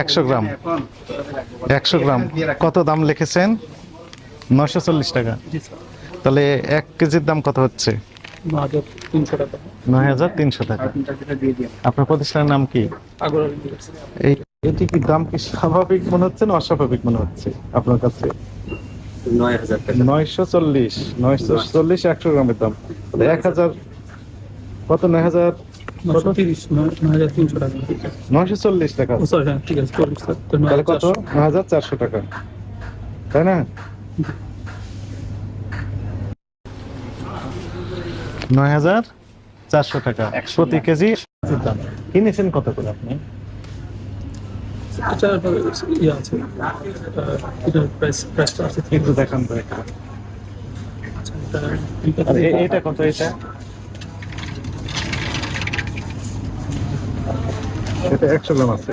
একশো গ্রাম। একশো গ্রাম। কত দাম লিখেছেন? নশো চল্লিশ টাকা। তাহলে এক কেজির দাম কত হচ্ছে? নয় হাজার তিনশো টাকা। আপনার প্রতিষ্ঠানের নাম কি? এই এটি কি দাম কি স্বাভাবিক মনে হচ্ছে না অস্বাভাবিক মনে হচ্ছে আপনার কাছে? নয়শো চল্লিশ নয়শো চল্লিশ একশো গ্রামের দাম। এক হাজার কত? নয় হাজার নশো তিরিশ নয় নয় হাজার তিনশো টাকা। নয়শো চল্লিশ টাকা। সরি হ্যাঁ ঠিক আছে চল্লিশ স্যার তো নয় তাহলে কত? নয় হাজার চারশো টাকা। তাই না? নয় হাজার চারশো টাকা প্রতি কেজি। দাম কিনেছেন কত করে আপনি? এটা আপনার ইয়ে আছে এটার প্রাইস প্রাইসটা আছে কিন্তু দেখান তো একটা। এটা আর এ- এটা কত এটা এটা একশো গ্রাম আছে।